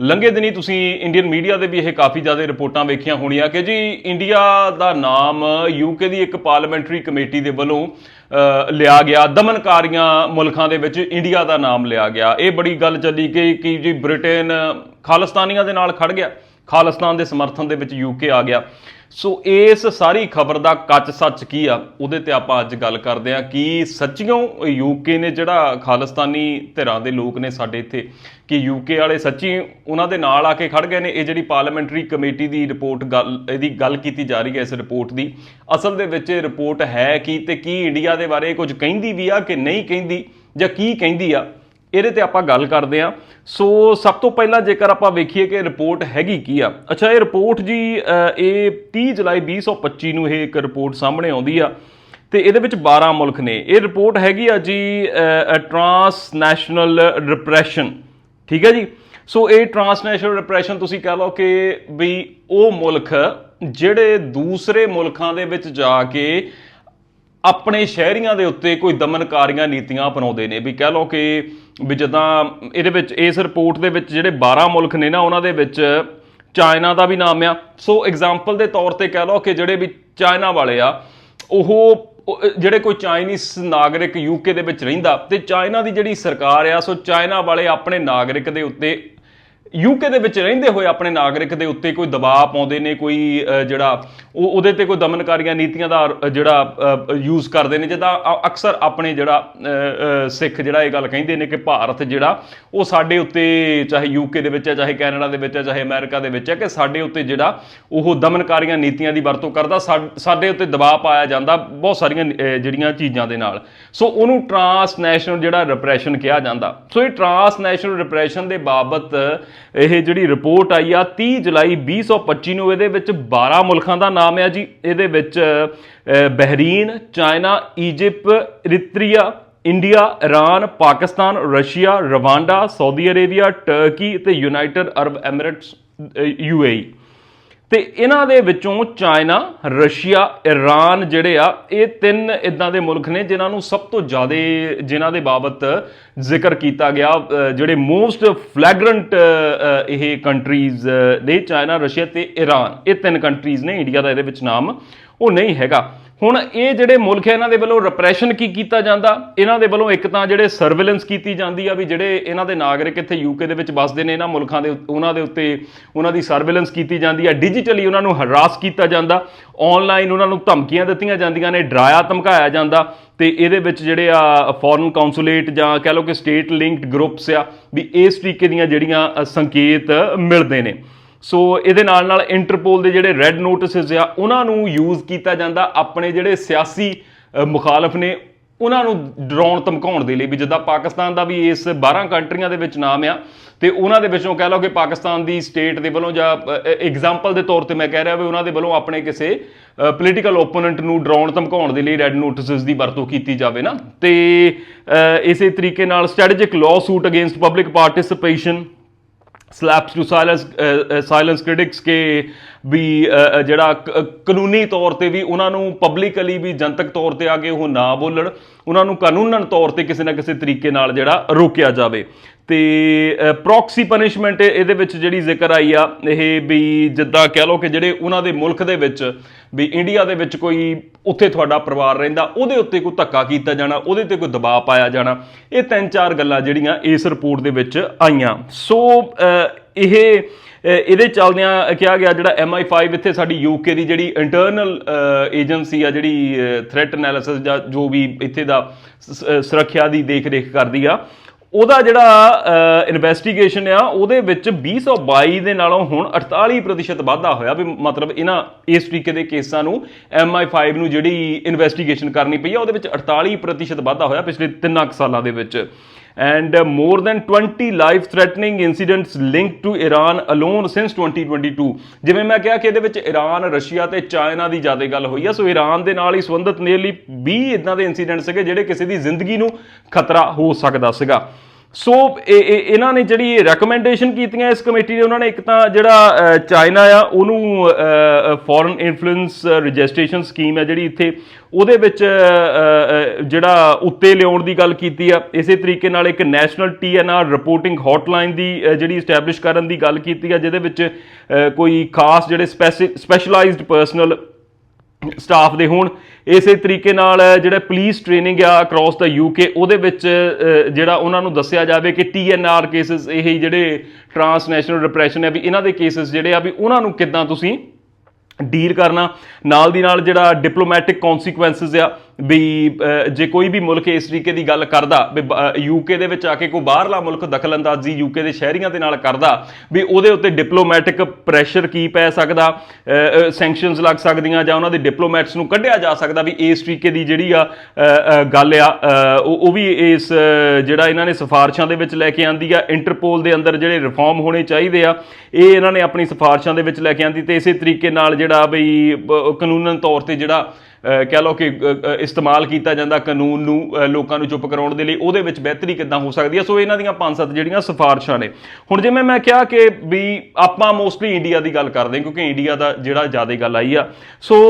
ਲੰਘੇ ਦਿਨੀ ਤੁਸੀਂ ਇੰਡੀਅਨ ਮੀਡੀਆ ਦੇ ਵੀ ਇਹ ਕਾਫੀ ਜ਼ਿਆਦਾ ਰਿਪੋਰਟਾਂ ਵੇਖੀਆਂ ਹੋਣੀਆਂ ਕਿ ਜੀ ਇੰਡੀਆ ਦਾ ਨਾਮ ਯੂਕੇ ਦੀ ਇੱਕ ਪਾਰਲੀਮੈਂਟਰੀ ਕਮੇਟੀ ਦੇ ਵੱਲੋਂ ਲਿਆ ਗਿਆ, ਦਮਨਕਾਰੀਆਂ ਮੁਲਕਾਂ ਦੇ ਵਿੱਚ ਇੰਡੀਆ ਦਾ ਨਾਮ ਲਿਆ ਗਿਆ। ਇਹ ਬੜੀ ਗੱਲ ਚੱਲੀ ਕਿ ਕਿ ਜੀ ਬ੍ਰਿਟੇਨ ਖਾਲਿਸਤਾਨੀਆਂ ਦੇ ਨਾਲ ਖੜ ਗਿਆ। ਖਾਲਿਸਤਾਨ ਦੇ ਸਮਰਥਨ ਦੇ ਵਿੱਚ ਯੂਕੇ ਆ ਗਿਆ। ਸੋ ਇਸ ਸਾਰੀ ਖਬਰ ਦਾ ਕੱਚ ਸੱਚ ਕੀ ਆ? ਉਹਦੇ ਤੇ ਆਪਾਂ ਅੱਜ ਗੱਲ ਕਰਦੇ ਆ ਕਿ ਸੱਚੀਓ ਯੂਕੇ ਨੇ ਜਿਹੜਾ ਖਾਲਿਸਤਾਨੀ ਧਿਰਾਂ ਦੇ ਲੋਕ ਨੇ ਸਾਡੇ ਇੱਥੇ, ਕਿ ਯੂਕੇ ਵਾਲੇ ਸੱਚੀ ਉਹਨਾਂ ਦੇ ਨਾਲ ਆ ਕੇ ਖੜ ਗਏ ਨੇ। ਇਹ ਜਿਹੜੀ ਪਾਰਲੀਮੈਂਟਰੀ ਕਮੇਟੀ ਦੀ ਰਿਪੋਰਟ ਗੱਲ, ਇਹਦੀ ਗੱਲ ਕੀਤੀ ਜਾ ਰਹੀ ਹੈ ਇਸ ਰਿਪੋਰਟ ਦੀ। ਅਸਲ ਦੇ ਵਿੱਚ ਇਹ ਰਿਪੋਰਟ ਹੈ ਕੀ ਤੇ ਕੀ ਇੰਡੀਆ ਦੇ ਬਾਰੇ ਕੁਝ ਕਹਿੰਦੀ ਵੀ ਆ ਕਿ ਨਹੀਂ ਕਹਿੰਦੀ ਜਾਂ ਕੀ ਕਹਿੰਦੀ ਆ? ਇਹਦੇ ਤੇ ਆਪਾਂ ਗੱਲ ਕਰਦੇ ਆ ਸੋ ਸਭ ਤੋਂ ਪਹਿਲਾਂ ਜੇਕਰ ਆਪਾਂ ਵੇਖੀਏ ਕਿ ਰਿਪੋਰਟ ਹੈਗੀ ਕੀ ਆ। ਅੱਛਾ, ਇਹ ਰਿਪੋਰਟ ਜੀ ਇਹ 30 ਜੁਲਾਈ 2025 ਨੂੰ ਇਹ ਇੱਕ ਰਿਪੋਰਟ ਸਾਹਮਣੇ ਆਉਂਦੀ ਆ। ਤੇ ਇਹਦੇ ਵਿੱਚ 12 ਮੁਲਕ ਨੇ। ਇਹ ਰਿਪੋਰਟ ਹੈਗੀ ਆ ਜੀ ਟਰਾਂਸ ਨੈਸ਼ਨਲ ਰਿਪਰੈਸ਼ਨ। ਠੀਕ ਹੈ ਜੀ? ਸੋ ਇਹ ਟਰਾਂਸਨੈਸ਼ਨਲ ਰਿਪਰੈਸ਼ਨ ਤੁਸੀਂ ਕਹਿ ਲਓ ਕਿ ਵੀ ਉਹ ਮੁਲਕ ਜਿਹੜੇ ਦੂਸਰੇ ਮੁਲਕਾਂ ਦੇ ਵਿੱਚ ਜਾ ਕੇ ਆਪਣੇ ਸ਼ਹਿਰੀਆਂ ਦੇ ਉੱਤੇ ਕੋਈ ਦਮਨਕਾਰੀਆਂ ਨੀਤੀਆਂ ਅਪਣਾਉਂਦੇ ਨੇ ਵੀ ਕਹਿ ਲਓ ਕਿ ਵੀ ਜਦਾਂ ਇਹਦੇ ਵਿੱਚ, ਇਸ ਰਿਪੋਰਟ ਦੇ ਵਿੱਚ ਜਿਹੜੇ 12 ਮੁਲਕ ਨੇ ਨਾ, ਉਹਨਾਂ ਦੇ ਵਿੱਚ ਚਾਈਨਾ ਦਾ ਵੀ ਨਾਮ ਆ। ਸੋ ਐਗਜ਼ਾਮਪਲ ਦੇ ਤੌਰ ਤੇ ਕਹਿ ਲਓ ਕਿ ਜਿਹੜੇ ਵੀ ਚਾਈਨਾ ਵਾਲੇ ਆ, ਉਹ ਜਿਹੜੇ ਕੋਈ ਚਾਈਨੀਜ਼ ਨਾਗਰਿਕ ਯੂਕੇ ਦੇ ਵਿੱਚ ਰਹਿੰਦਾ ਤੇ ਚਾਈਨਾ ਦੀ ਜਿਹੜੀ ਸਰਕਾਰ ਆ, ਸੋ ਚਾਈਨਾ ਵਾਲੇ ਆਪਣੇ ਨਾਗਰਿਕ ਦੇ ਉੱਤੇ ਯੂਕੇ ਦੇ ਵਿੱਚ ਰਹਿੰਦੇ ਹੋਏ ਆਪਣੇ ਨਾਗਰਿਕ ਦੇ ਉੱਤੇ ਕੋਈ ਦਬਾਅ ਪਾਉਂਦੇ ਨੇ, ਕੋਈ ਜਿਹੜਾ ਉਹ, ਉਹਦੇ ਤੇ ਕੋਈ ਦਮਨਕਾਰੀਆਂ ਨੀਤੀਆਂ ਦਾ ਜਿਹੜਾ ਯੂਜ਼ ਕਰਦੇ ਨੇ ਜਿਹਦਾ ਅ- ਅਕਸਰ ਆਪਣੇ ਜਿਹੜਾ ਸਿੱਖ ਜਿਹੜਾ ਇਹ ਗੱਲ ਕਹਿੰਦੇ ਨੇ ਕਿ ਭਾਰਤ ਜਿਹੜਾ, ਉਹ ਸਾਡੇ ਉੱਤੇ ਚਾਹੇ ਯੂਕੇ ਦੇ ਵਿੱਚ ਹੈ, ਚਾਹੇ ਕੈਨੇਡਾ ਦੇ ਵਿੱਚ ਹੈ, ਚਾਹੇ ਅਮਰੀਕਾ ਦੇ ਵਿੱਚ ਹੈ ਕਿ ਸਾਡੇ ਉੱਤੇ ਜਿਹੜਾ ਉਹ ਦਮਨਕਾਰੀਆਂ ਨੀਤੀਆਂ ਦੀ ਵਰਤੋਂ ਕਰਦਾ ਸਾ- ਸਾਡੇ ਉੱਤੇ ਦਬਾਅ ਪਾਇਆ ਜਾਂਦਾ ਬਹੁਤ ਸਾਰੀਆਂ ਜਿਹੜੀਆਂ ਚੀਜ਼ਾਂ ਦੇ ਨਾਲ। ਸੋ ਉਹਨੂੰ ਟਰਾਂਸਨੈਸ਼ਨਲ ਜਿਹੜਾ ਰਿਪਰੈਸ਼ਨ ਕਿਹਾ ਜਾਂਦਾ। ਸੋ ਇਹ ਟਰਾਂਸਨੈਸ਼ਨਲ ਰਿਪਰੈਸ਼ਨ ਦੇ ਬਾਬਤ ਇਹ ਜਿਹੜੀ ਰਿਪੋਰਟ ਆਈ ਆ 30 ਜੁਲਾਈ 2025 ਨੂੰ ਇਹਦੇ ਵਿੱਚ 12 ਮੁਲਕਾਂ ਦਾ ਨਾਮ ਆ ਜੀ। ਇਹਦੇ ਵਿੱਚ Bahrain, China, Egypt Eritrea India, Iran, Pakistan, Russia, Rwanda, Saudi Arabia, Turkey ਤੇ ਯੂਨਾਈਟਿਡ ਅਰਬ ਐਮਿਰੇਟਸ ਯੂਏਈ ਤੇ ਇਹਨਾਂ ਦੇ ਵਿੱਚੋਂ ਚਾਈਨਾ, ਰਸ਼ੀਆ, ਇਰਾਨ ਜਿਹੜੇ ਆ, ਇਹ ਤਿੰਨ ਇਦਾਂ ਦੇ ਮੁਲਕ ਨੇ ਜਿਨ੍ਹਾਂ ਨੂੰ ਸਭ ਤੋਂ ਜ਼ਿਆਦਾ, ਜਿਨ੍ਹਾਂ ਦੇ ਬਾਬਤ ਜ਼ਿਕਰ ਕੀਤਾ ਗਿਆ। ਜਿਹੜੇ ਮੋਸਟ ਫਲੈਗਰੈਂਟ ਇਹ ਕੰਟਰੀਜ਼ ਨੇ ਚਾਈਨਾ, ਰਸ਼ੀਆ ਤੇ ਇਰਾਨ। ਇਹ ਤਿੰਨ ਕੰਟਰੀਜ਼ ਨੇ, ਇੰਡੀਆ ਦਾ ਇਹਦੇ ਵਿੱਚ ਨਾਮ ਉਹ ਨਹੀਂ ਹੈਗਾ। ਹੁਣ ਇਹ ਜਿਹੜੇ ਮੁਲਕ ਹੈ, ਇਹਨਾਂ ਦੇ ਵੱਲੋਂ ਰਿਪਰੈਸ਼ਨ ਕੀ ਕੀਤਾ ਜਾਂਦਾ? ਇਹਨਾਂ ਦੇ ਵੱਲੋਂ ਇੱਕ ਤਾਂ ਜਿਹੜੇ ਸਰਵੇਲੈਂਸ ਕੀਤੀ ਜਾਂਦੀ ਆ ਵੀ ਜਿਹੜੇ ਇਹਨਾਂ ਦੇ ਨਾਗਰਿਕ ਇੱਥੇ ਯੂਕੇ ਦੇ ਵਿੱਚ ਵੱਸਦੇ ਨੇ, ਇਹਨਾਂ ਮੁਲਕਾਂ ਦੇ ਉਹਨਾਂ ਦੇ ਉੱਤੇ ਉਹਨਾਂ ਦੀ ਸਰਵੇਲੈਂਸ ਕੀਤੀ ਜਾਂਦੀ ਆ। ਡਿਜੀਟਲੀ ਉਹਨਾਂ ਨੂੰ ਹਰਾਸ ਕੀਤਾ ਜਾਂਦਾ। ਆਨਲਾਈਨ ਉਹਨਾਂ ਨੂੰ ਧਮਕੀਆਂ ਦਿੱਤੀਆਂ ਜਾਂਦੀਆਂ ਨੇ, ਡਰਾਇਆ, ਧਮਕਾਇਆ ਜਾਂਦਾ। ਤੇ ਇਹਦੇ ਵਿੱਚ ਜਿਹੜੇ ਆ ਫੋਰਨ ਕਾਉਂਸੂਲੇਟ ਜਾਂ ਕਹਿ ਲਓ ਕਿ ਸਟੇਟ ਲਿੰਕਡ ਗਰੁੱਪਸ ਆ, ਵੀ ਇਸ ਤਰੀਕੇ ਦੀਆਂ ਜਿਹੜੀਆਂ ਸੰਕੇਤ ਮਿਲਦੇ ਨੇ। ਸੋ ਇਹਦੇ ਨਾਲ ਨਾਲ ਇੰਟਰਪੋਲ ਦੇ ਜਿਹੜੇ ਰੈੱਡ ਨੋਟਿਸਸ ਆ, ਉਹਨਾਂ ਨੂੰ ਯੂਜ਼ ਕੀਤਾ ਜਾਂਦਾ। ਆਪਣੇ ਜਿਹੜੇ ਸਿਆਸੀ ਮੁਖਾਲਫ ਨੇ, ਉਹਨਾਂ ਨੂੰ ਡਰਾਉਣ, ਧਮਕਾਉਣ ਦੇ ਲਈ ਵੀ, ਜਿੱਦਾਂ ਪਾਕਿਸਤਾਨ ਦਾ ਵੀ ਇਸ 12 ਕੰਟਰੀਆਂ ਦੇ ਵਿੱਚ ਨਾਮ ਆ, ਤੇ ਉਹਨਾਂ ਦੇ ਵਿੱਚੋਂ ਕਹਿ ਲਓ ਕਿ ਪਾਕਿਸਤਾਨ ਦੀ ਸਟੇਟ ਦੇ ਵੱਲੋਂ ਜਾਂ ਐਗਜ਼ਾਮਪਲ ਦੇ ਤੌਰ ਤੇ ਮੈਂ ਕਹਿ ਰਿਹਾ ਵੀ ਉਹਨਾਂ ਦੇ ਵੱਲੋਂ ਆਪਣੇ ਕਿਸੇ ਪੋਲੀਟੀਕਲ ਓਪੋਨੈਂਟ ਨੂੰ ਡਰਾਉਣ, ਧਮਕਾਉਣ ਦੇ ਲਈ ਰੈੱਡ ਨੋਟਿਸਸ ਦੀ ਵਰਤੋਂ ਕੀਤੀ ਜਾਵੇ ਨਾ। ਤੇ ਇਸੇ ਤਰੀਕੇ ਨਾਲ strategic lawsuit against public participation SLAPPs to silence silence critics ਕੇ ਵੀ ਜਿਹੜਾ ਕ- ਕਾਨੂੰਨੀ ਤੌਰ ਤੇ ਵੀ ਉਹਨਾਂ ਨੂੰ ਪਬਲਿਕਲੀ ਵੀ ਜਨਤਕ ਤੌਰ ਤੇ ਆ ਕੇ ਉਹ ਨਾ ਬੋਲਣ, ਉਹਨਾਂ ਨੂੰ ਕਾਨੂੰਨਨ ਤੌਰ ਤੇ ਕਿਸੇ ਨਾ ਕਿਸੇ ਤਰੀਕੇ ਨਾਲ ਜਿਹੜਾ ਰੋਕਿਆ ਜਾਵੇ। ਤੇ ਪ੍ਰੋਕਸੀ ਪਨਿਸ਼ਮੈਂਟ ਇਹਦੇ ਵਿੱਚ ਜਿਹੜੀ ਜ਼ਿਕਰ ਆਈ ਆ, ਇਹ ਵੀ ਜਿੱਦਾਂ ਕਹਿ ਲਓ ਕਿ ਜਿਹੜੇ ਉਹਨਾਂ ਦੇ ਮੁਲਕ ਦੇ ਵਿੱਚ ਵੀ ਇੰਡੀਆ ਦੇ ਵਿੱਚ ਕੋਈ ਉੱਥੇ ਤੁਹਾਡਾ ਪਰਿਵਾਰ ਰਹਿੰਦਾ, ਉਹਦੇ ਉੱਤੇ ਕੋਈ ਧੱਕਾ ਕੀਤਾ ਜਾਣਾ, ਉਹਦੇ ਤੇ ਕੋਈ ਦਬਾਅ ਪਾਇਆ ਜਾਣਾ, ਇਹ ਤਿੰਨ ਚਾਰ ਗੱਲਾਂ ਜਿਹੜੀਆਂ ਇਸ ਰਿਪੋਰਟ ਦੇ ਵਿੱਚ ਆਈਆਂ। ਸੋ ਇਹ ਇਹਦੇ ਚੱਲਦਿਆਂ ਕਿਹਾ ਗਿਆ ਜਿਹੜਾ MI5 ਇੱਥੇ ਸਾਡੀ UK ਦੀ ਜਿਹੜੀ ਇੰਟਰਨਲ ਏਜੰਸੀ ਆ, ਜਿਹੜੀ ਥ੍ਰੈਟ ਐਨਾਲਿਸਿਸ ਜਾਂ ਜੋ ਵੀ ਇੱਥੇ ਦਾ ਸੁਰੱਖਿਆ ਦੀ ਦੇਖ ਰੇਖ ਕਰਦੀ ਆ ਉਹਦਾ ਜਿਹੜਾ ਇਨਵੈਸਟੀਗੇਸ਼ਨ ਆ, ਉਹਦੇ ਵਿੱਚ 2022 ਦੇ ਨਾਲੋਂ ਹੁਣ 48% ਵਾਧਾ ਹੋਇਆ ਵੀ ਮਤਲਬ ਇਹਨਾਂ ਇਸ ਤਰੀਕੇ ਦੇ ਕੇਸਾਂ ਨੂੰ MI5 ਨੂੰ ਜਿਹੜੀ ਇਨਵੈਸਟੀਗੇਸ਼ਨ ਕਰਨੀ ਪਈ ਆ, ਉਹਦੇ ਵਿੱਚ 48% ਵਾਧਾ ਹੋਇਆ ਪਿਛਲੇ 3 ਸਾਲਾਂ ਦੇ ਵਿੱਚ। And more than 20 life threatening incidents linked to Iran alone since 2022 ਜਿਵੇਂ ਮੈਂ ਕਿਹਾ ਕਿ ਇਹਦੇ ਵਿੱਚ ਇਰਾਨ ਰਸ਼ੀਆ ਤੇ ਚਾਈਨਾ ਦੀ ਜ਼ਿਆਦਾ ਗੱਲ ਹੋਈ ਆ ਸੋ ਇਰਾਨ ਦੇ ਨਾਲ ਹੀ ਸੰਬੰਧਿਤ ਨੇੜਲੀ 20 ਇਦਾਂ ਦੇ ਇਨਸੀਡੈਂਟ ਸੀਗੇ ਜਿਹੜੇ ਕਿਸੇ ਦੀ ਜ਼ਿੰਦਗੀ ਨੂੰ ਖਤਰਾ ਹੋ ਸਕਦਾ ਸੀਗਾ। ਸੋ ਇਹ- ਇਹਨਾਂ ਨੇ ਜਿਹੜੀ ਰეკਮੈਂਡੇਸ਼ਨ ਕੀਤੀਆਂ ਇਸ ਕਮੇਟੀ ਨੇ, ਉਹਨਾਂ ਨੇ ਇੱਕ ਤਾਂ ਜਿਹੜਾ ਚਾਈਨਾ ਆ, ਉਹਨੂੰ ਫੋਰਨ ਇਨਫਲੂਐਂਸ ਰਜਿਸਟ੍ਰੇਸ਼ਨ ਸਕੀਮ ਹੈ ਜਿਹੜੀ ਇੱਥੇ, ਉਹਦੇ ਵਿੱਚ ਜਿਹੜਾ ਉੱਤੇ ਲਿਆਉਣ ਦੀ ਗੱਲ ਕੀਤੀ ਆ, ਇਸੇ ਤਰੀਕੇ ਨਾਲ ਇੱਕ ਨੈਸ਼ਨਲ ਟੀਐਨਆਰ ਰਿਪੋਰਟਿੰਗ ਹੌਟਲਾਈਨ ਦੀ ਜਿਹੜੀ ਸਟੈਬਲਿਸ਼ ਕਰਨ ਦੀ ਗੱਲ ਕੀਤੀ ਆ, ਜਿਹਦੇ ਵਿੱਚ ਕੋਈ ਖਾਸ ਜਿਹੜੇ ਸਪੈਸ਼ਲਾਈਜ਼ਡ ਪਰਸਨਲ ਸਟਾਫ ਦੇ ਹੋਣ। ਇਸੇ ਤਰੀਕੇ ਨਾਲ ਜਿਹੜਾ ਪੁਲਿਸ ਟ੍ਰੇਨਿੰਗ ਆ ਅਕ੍ਰੋਸ ਦਾ ਯੂਕੇ ਉਹਦੇ ਵਿੱਚ ਜਿਹੜਾ ਉਹਨਾਂ ਨੂੰ ਦੱਸਿਆ ਜਾਵੇ ਕਿ ਟੀਐਨਆਰ ਕੇਸਸ ਇਹ ਜਿਹੜੇ ਟਰਾਂਸਨੈਸ਼ਨਲ ਰਿਪਰੈਸ਼ਨ ਆ ਵੀ ਇਹਨਾਂ ਦੇ ਕੇਸਸ ਜਿਹੜੇ ਆ ਵੀ ਉਹਨਾਂ ਨੂੰ ਕਿੱਦਾਂ ਤੁਸੀਂ ਡੀਲ ਕਰਨਾ। ਨਾਲ ਦੀ ਨਾਲ ਜਿਹੜਾ ਡਿਪਲੋਮੈਟਿਕ ਕਨਸੀਕੁਐਂਸਸ ਆ ਵੀ ਜੇ ਕੋਈ ਵੀ ਮੁਲਕ ਇਸ ਤਰੀਕੇ ਦੀ ਗੱਲ ਕਰਦਾ, ਵੀ ਯੂਕੇ ਦੇ ਵਿੱਚ ਆ ਕੇ ਕੋਈ ਬਾਹਰਲਾ ਮੁਲਕ ਦਖਲਅੰਦਾਜ਼ੀ ਯੂਕੇ ਦੇ ਸ਼ਹਿਰੀਆਂ ਦੇ ਨਾਲ ਕਰਦਾ, ਵੀ ਉਹਦੇ ਉੱਤੇ ਡਿਪਲੋਮੈਟਿਕ ਪ੍ਰੈਸ਼ਰ ਕੀ ਪੈ ਸਕਦਾ ਸੈਂਕਸ਼ਨਸ ਲੱਗ ਸਕਦੀਆਂ ਜਾਂ ਉਹਨਾਂ ਦੇ ਡਿਪਲੋਮੈਟਸ ਨੂੰ ਕੱਢਿਆ ਜਾ ਸਕਦਾ ਵੀ ਇਸ ਤਰੀਕੇ ਦੀ ਜਿਹੜੀ ਆ ਗੱਲ ਆ ਉਹ ਉਹ ਵੀ ਇਸ, ਜਿਹੜਾ ਇਹਨਾਂ ਨੇ ਸਿਫਾਰਸ਼ਾਂ ਦੇ ਵਿੱਚ ਲੈ ਕੇ ਆਂਦੀ ਆ ਇੰਟਰਪੋਲ ਦੇ ਅੰਦਰ ਜਿਹੜੇ ਰਿਫਾਰਮ ਹੋਣੇ ਚਾਹੀਦੇ ਆ, ਇਹ ਇਹਨਾਂ ਨੇ ਆਪਣੀ ਸਿਫਾਰਸ਼ਾਂ ਦੇ ਵਿੱਚ ਲੈ ਕੇ ਆਂਦੀ ਤੇ ਇਸੇ ਤਰੀਕੇ ਨਾਲ ਜਿਹੜਾ ਬਈ ਬ- ਕਾਨੂੰਨਨ ਤੌਰ ਤੇ ਜਿਹੜਾ ਕਹਿ ਲਓ ਕਿ ਇਸਤੇਮਾਲ ਕੀਤਾ ਜਾਂਦਾ ਕਾਨੂੰਨ ਨੂੰ ਲੋਕਾਂ ਨੂੰ ਚੁੱਪ ਕਰਾਉਣ ਦੇ ਲਈ ਉਹਦੇ ਵਿੱਚ ਬਿਹਤਰੀ ਕਿੱਦਾਂ ਹੋ ਸਕਦੀ ਹੈ? ਸੋ ਇਹਨਾਂ ਦੀਆਂ ਪੰਜ ਸੱਤ ਜਿਹੜੀਆਂ ਸਿਫਾਰਸ਼ਾਂ ਨੇ। ਹੁਣ ਜਿਵੇਂ ਮੈਂ ਕਿਹਾ ਕਿ ਵੀ ਆਪਾਂ ਮੋਸਟਲੀ ਇੰਡੀਆ ਦੀ ਗੱਲ ਕਰਦੇ ਹਾਂ ਕਿਉਂਕਿ ਇੰਡੀਆ ਦਾ ਜਿਹੜਾ ਜ਼ਿਆਦਾ ਗੱਲ ਆਈ ਆ। ਸੋ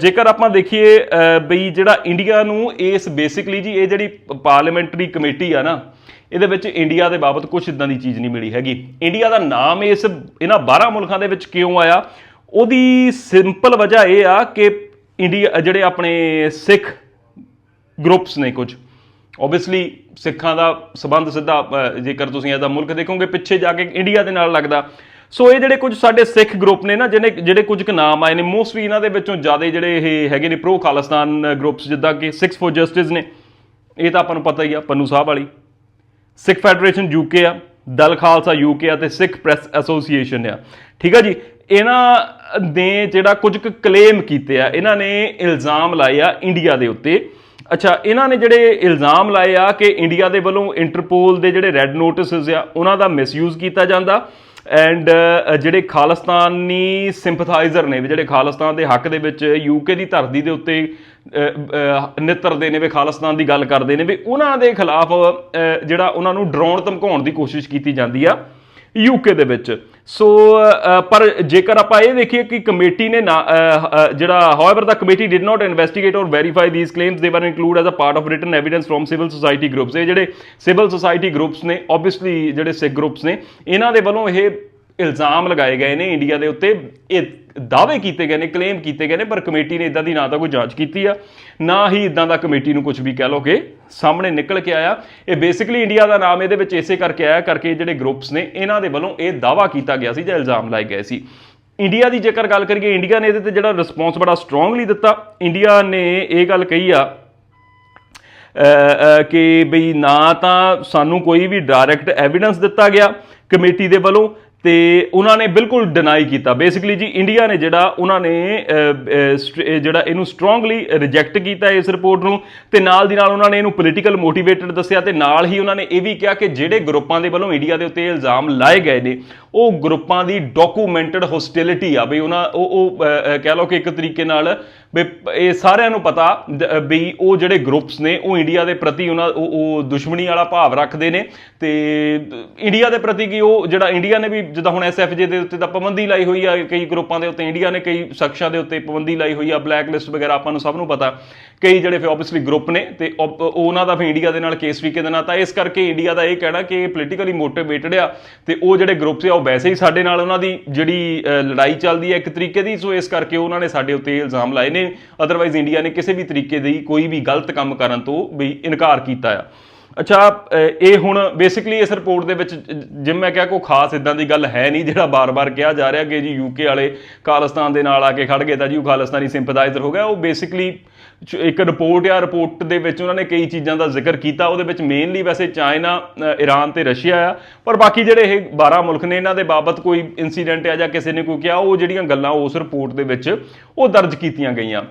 ਜੇਕਰ ਆਪਾਂ ਦੇਖੀਏ ਅਹ, ਬਈ ਜਿਹੜਾ ਇੰਡੀਆ ਨੂੰ ਇਸ ਬੇਸਿਕਲੀ ਜੀ ਇਹ ਜਿਹੜੀ ਪਾਰਲੀਮੈਂਟਰੀ ਕਮੇਟੀ ਆ ਨਾ ਇਹਦੇ ਵਿੱਚ ਇੰਡੀਆ ਦੇ ਬਾਬਤ ਕੁਝ ਇਦਾਂ ਦੀ ਚੀਜ਼ ਨਹੀਂ ਮਿਲੀ ਹੈਗੀ। ਇੰਡੀਆ ਦਾ ਨਾਮ ਇਸ ਇਹਨਾਂ 12 ਮੁਲਕਾਂ ਦੇ ਵਿੱਚ ਕਿਉਂ ਆਇਆ? ਉਹਦੀ ਸਿੰਪਲ ਵਜ੍ਹਾ ਇਹ ਆ ਕਿ ਇੰਡੀਆ ਜਿਹੜੇ ਆਪਣੇ ਸਿੱਖ ਗਰੁੱਪਸ ਨੇ ਕੁਝ। ਓਬਵੀਅਸਲੀ ਸਿੱਖਾਂ ਦਾ ਸਬੰਧ ਸਿੱਧਾ ਜੇਕਰ ਤੁਸੀਂ ਇਹਦਾ ਮੁਲਕ ਦੇਖੋਗੇ, ਪਿੱਛੇ ਜਾ ਕੇ ਇੰਡੀਆ ਦੇ ਨਾਲ ਲੱਗਦਾ। ਸੋ ਇਹ ਜਿਹੜੇ ਕੁਝ ਸਾਡੇ ਸਿੱਖ ਗਰੁੱਪ ਨੇ ਨਾ, ਜਿਹਨੇ, ਜਿਹੜੇ ਕੁਝ ਕੁ ਨਾਮ ਆਏ ਨੇ ਮੋਸਟਲੀ ਇਹਨਾਂ ਦੇ ਵਿੱਚੋਂ ਜ਼ਿਆਦਾ ਜਿਹੜੇ ਇਹ ਹੈਗੇ ਨੇ ਪ੍ਰੋ ਖਾਲਿਸਤਾਨ ਗਰੁੱਪਸ ਜਿੱਦਾਂ ਕਿ ਸਿਕਸ ਫॉर ਜਸਟਿਸ ਨੇ। ਇਹ ਤਾਂ ਆਪਾਂ ਨੂੰ ਪਤਾ ਹੀ ਆ, ਪੰਨੂ ਸਾਹਿਬ ਵਾਲੀ। ਸਿੱਖ ਫੈਡਰੇਸ਼ਨ ਯੂਕੇ ਆ। ਦਲ ਖਾਲਸਾ ਯੂਕੇ ਆ ਤੇ ਸਿੱਖ ਪ੍ਰੈਸ ਐਸੋਸੀਏਸ਼ਨ ਆ। ਠੀਕ ਆ ਜੀ? ਇਹਨਾਂ ਨੇ ਜਿਹੜਾ ਕੁਝ ਕੁ ਕਲੇਮ ਕੀਤੇ ਆ, ਇਹਨਾਂ ਨੇ ਇਲਜ਼ਾਮ ਲਾਏ ਆ ਇੰਡੀਆ ਦੇ ਉੱਤੇ। ਅੱਛਾ, ਇਹਨਾਂ ਨੇ ਜਿਹੜੇ ਇਲਜ਼ਾਮ ਲਾਏ ਆ ਕਿ ਇੰਡੀਆ ਦੇ ਵੱਲੋਂ ਇੰਟਰਪੋਲ ਦੇ ਜਿਹੜੇ ਰੈੱਡ ਨੋਟਿਸਸ ਆ, ਉਹਨਾਂ ਦਾ ਮਿਸਯੂਜ਼ ਕੀਤਾ ਜਾਂਦਾ। ਐਂਡ ਜਿਹੜੇ ਖਾਲਿਸਤਾਨੀ ਸਿੰਪਥਾਈਜ਼ਰ ਨੇ, ਵੀ ਜਿਹੜੇ ਖਾਲਿਸਤਾਨ ਦੇ ਹੱਕ ਦੇ ਵਿੱਚ ਯੂਕੇ ਦੀ ਧਰਤੀ ਦੇ ਉੱਤੇ ਨਿੱਤਰਦੇ ਨੇ ਵੀ ਖਾਲਿਸਤਾਨ ਦੀ ਗੱਲ ਕਰਦੇ ਨੇ ਵੀ ਉਹਨਾਂ ਦੇ ਖਿਲਾਫ ਜਿਹੜਾ ਉਹਨਾਂ ਨੂੰ ਡਰਾਉਣ ਧਮਕਾਉਣ ਦੀ ਕੋਸ਼ਿਸ਼ ਕੀਤੀ ਜਾਂਦੀ ਆ ਯੂਕੇ ਦੇ ਵਿੱਚ। ਸੋ ਪਰ ਜੇਕਰ ਆਪਾਂ ਇਹ ਦੇਖੀਏ ਕਿ ਕਮੇਟੀ ਨੇ ਨਾ- ਅ, ਅ, ਜਿਹੜਾ however the committee did not investigate or verify these claims they were include as a part of written evidence from civil society groups ਇਹ ਜਿਹੜੇ ਸਿਵਲ ਸੁਸਾਇਟੀ ਗਰੁੱਪਸ ਨੇ ਆਬਵੀਅਸਲੀ ਜਿਹੜੇ ਸਿੱਖ ਗਰੁੱਪਸ ਨੇ ਇਹਨਾਂ ਦੇ ਵੱਲੋਂ ਇਹ ਇਲਜ਼ਾਮ ਲਗਾਏ ਗਏ ਨੇ ਇੰਡੀਆ ਦੇ ਉੱਤੇ। ਇਹ ਦਾਅਵੇ ਕੀਤੇ ਗਏ ਨੇ ਕਲੇਮ ਕੀਤੇ ਗਏ ਨੇ, ਪਰ ਕਮੇਟੀ ਨੇ ਇਦਾਂ ਦੀ ਨਾ ਤਾਂ ਕੋਈ ਜਾਂਚ ਕੀਤੀ ਆ, ਨਾ ਹੀ ਇਦਾਂ ਦਾ ਕਮੇਟੀ ਨੂੰ ਕੁਝ ਵੀ ਕਹਿ ਲੋ ਕਿ ਸਾਹਮਣੇ ਨਿਕਲ ਕੇ ਆਇਆ। ਇਹ ਬੇਸਿਕਲੀ ਇੰਡੀਆ ਦਾ ਨਾਮ ਇਹਦੇ ਵਿੱਚ ਇਸੇ ਕਰਕੇ ਆਇਆ ਕਰਕੇ ਜਿਹੜੇ ਗਰੁੱਪਸ ਨੇ, ਇਹਨਾਂ ਦੇ ਵੱਲੋਂ ਇਹ ਦਾਅਵਾ ਕੀਤਾ ਗਿਆ ਸੀ ਜਾਂ ਇਲਜ਼ਾਮ ਲਾਏ ਗਏ ਸੀ। ਇੰਡੀਆ ਦੀ ਜੇਕਰ ਗੱਲ ਕਰੀਏ, ਇੰਡੀਆ ਨੇ ਇਹਦੇ ਤੇ ਜਿਹੜਾ ਰਿਸਪੌਂਸ ਬੜਾ ਸਟਰੋਂਗਲੀ ਦਿੱਤਾ। ਇੰਡੀਆ ਨੇ ਇਹ ਗੱਲ ਕਹੀ ਆ ਕਿ ਬਈ ਨਾ ਤਾਂ ਸਾਨੂੰ ਕੋਈ ਵੀ ਡਾਇਰੈਕਟ ਐਵੀਡੈਂਸ ਦਿੱਤਾ ਗਿਆ ਕਮੇਟੀ ਦੇ ਵੱਲੋਂ ਤੇ ਉਹਨਾਂ ਨੇ ਬਿਲਕੁਲ ਡਿਨਾਈ ਕੀਤਾ। ਬੇਸਿਕਲੀ ਜੀ ਇੰਡੀਆ ਨੇ ਜਿਹੜਾ, ਉਹਨਾਂ ਨੇ ਸਟ- ਜਿਹੜਾ ਇਹਨੂੰ ਸਟਰੋਂਗਲੀ ਰਿਜੈਕਟ ਕੀਤਾ ਇਸ ਰਿਪੋਰਟ ਨੂੰ ਤੇ ਨਾਲ ਦੀ ਨਾਲ ਉਹਨਾਂ ਨੇ ਇਹਨੂੰ ਪੋਲੀਟੀਕਲ ਮੋਟੀਵੇਟਡ ਦੱਸਿਆ ਤੇ ਨਾਲ ਹੀ ਉਹਨਾਂ ਨੇ ਇਹ ਵੀ ਕਿਹਾ ਕਿ ਜਿਹੜੇ ਗਰੁੱਪਾਂ ਦੇ ਵੱਲੋਂ ਇੰਡੀਆ ਦੇ ਉੱਤੇ ਇਲਜ਼ਾਮ ਲਾਏ ਗਏ ਨੇ, ਉਹ ਗਰੁੱਪਾਂ ਦੀ ਡਾਕੂਮੈਂਟਡ ਹੋਸਟਿਲਿਟੀ ਆ ਬਈ ਉਹਨਾਂ, ਉਹ ਉਹ ਕਹਿ ਲਓ ਕਿ ਇੱਕ ਤਰੀਕੇ ਨਾਲ ਵੀ ਇਹ ਸਾਰਿਆਂ ਨੂੰ ਪਤਾ ਦ- ਵੀ ਉਹ ਜਿਹੜੇ ਗਰੁੱਪਸ ਨੇ, ਉਹ ਇੰਡੀਆ ਦੇ ਪ੍ਰਤੀ ਉਹਨਾਂ, ਉਹ ਦੁਸ਼ਮਣੀ ਵਾਲਾ ਭਾਵ ਰੱਖਦੇ ਨੇ ਤੇ ਇੰਡੀਆ ਦੇ ਪ੍ਰਤੀ ਕੀ ਉਹ, ਜਿਹੜਾ ਇੰਡੀਆ ਨੇ ਵੀ ਜਿੱਦਾਂ ਹੁਣ ਐਸਐਫਜੇ ਦੇ ਉੱਤੇ ਤਾਂ ਪਾਬੰਦੀ ਲਾਈ ਹੋਈ ਆ, ਕਈ ਗਰੁੱਪਾਂ ਦੇ ਉੱਤੇ ਇੰਡੀਆ ਨੇ ਕਈ ਸ਼ਖਸਾਂ ਦੇ ਉੱਤੇ ਪਾਬੰਦੀ ਲਾਈ ਹੋਈ ਆ ਬਲੈਕ ਲਿਸਟ ਵਗੈਰਾ ਆਪਾਂ ਨੂੰ ਸਭ ਨੂੰ ਪਤਾ। ਕਈ ਜਿਹੜੇ ਫਿਰ ਆਬਵੀਅਸਲੀ ਗਰੁੱਪ ਨੇ ਤੇ ਉਹ- ਉਹਨਾਂ ਦਾ ਫਿਰ ਇੰਡੀਆ ਦੇ ਨਾਲ ਕੇਸ ਵੀ ਕਿਹਦੇ ਨਾਲ, ਤਾਂ ਇਸ ਕਰਕੇ ਇੰਡੀਆ ਦਾ ਇਹ ਕਹਿਣਾ ਕਿ ਇਹ ਪੋਲੀਟੀਕਲੀ ਮੋਟੀਵੇਟਡ ਆ ਤੇ ਉਹ ਜਿਹੜੇ ਗਰੁੱਪਸ ਆ, ਉਹ ਵੈਸੇ ਹੀ ਸਾਡੇ ਨਾਲ ਉਹਨਾਂ ਦੀ ਜਿਹੜੀ ਲੜਾਈ ਚੱਲਦੀ ਹੈ ਇੱਕ ਤਰੀਕੇ ਦੀ, ਸੋ ਇਸ ਕਰਕੇ ਉਹਨਾਂ ਨੇ ਸਾਡੇ ਉੱਤੇ ਇਲਜ਼ਾਮ ਲਾਏ ਨੇ। ਅਦਰਵਾਈਜ਼ ਇੰਡੀਆ ਨੇ ਕਿਸੇ ਵੀ ਤਰੀਕੇ ਦੀ ਕੋਈ ਵੀ ਗਲਤ ਕੰਮ ਕਰਨ ਤੋਂ ਵੀ ਇਨਕਾਰ ਕੀਤਾ ਆ। ਅੱਛਾ ਇਹ ਹੁਣ ਬੇਸਿਕਲੀ ਇਸ ਰਿਪੋਰਟ ਦੇ ਵਿੱਚ ਜਿਵੇਂ ਮੈਂ ਕਿਹਾ ਕੋਈ ਖਾਸ ਇਦਾਂ ਦੀ ਗੱਲ ਹੈ ਨਹੀਂ ਜਿਹੜਾ ਬਾਰ-ਬਾਰ ਕਿਹਾ ਜਾ ਰਿਹਾ ਕਿ ਜੀ ਯੂਕੇ ਵਾਲੇ ਖਾਲਿਸਤਾਨ ਦੇ ਨਾਲ ਆ ਕੇ ਖੜ ਗਏ ਤਾਂ ਜੀ ਉਹ ਖਾਲਿਸਤਾਨੀ ਸਿੰਪਥਾਈਜ਼ਰ ਹੋ ਗਿਆ। ਉਹ ਬੇਸਿਕਲੀ ਇੱਕ ਰਿਪੋਰਟ ਆ ਰਿਪੋਰਟ ਦੇ ਵਿੱਚ ਉਹਨਾਂ ਨੇ ਕਈ ਚੀਜ਼ਾਂ ਦਾ ਜ਼ਿਕਰ ਕੀਤਾ। ਉਹਦੇ ਵਿੱਚ ਮੇਨਲੀ ਵੈਸੇ ਚਾਈਨਾ ਈਰਾਨ ਤੇ ਰਸ਼ੀਆ ਆ। ਪਰ ਬਾਕੀ ਜਿਹੜੇ ਇਹ 12 ਮੁਲਕ ਨੇ, ਇਹਨਾਂ ਦੇ ਬਾਬਤ ਕੋਈ ਇਨਸੀਡੈਂਟ ਆ ਜਾਂ ਕਿਸੇ ਨੇ ਕੋਈ ਕਿਹਾ, ਉਹ ਜਿਹੜੀਆਂ ਗੱਲਾਂ ਉਸ ਰਿਪੋਰਟ ਦੇ ਵਿੱਚ ਉਹ ਦਰਜ ਕੀਤੀਆਂ ਗਈਆਂ।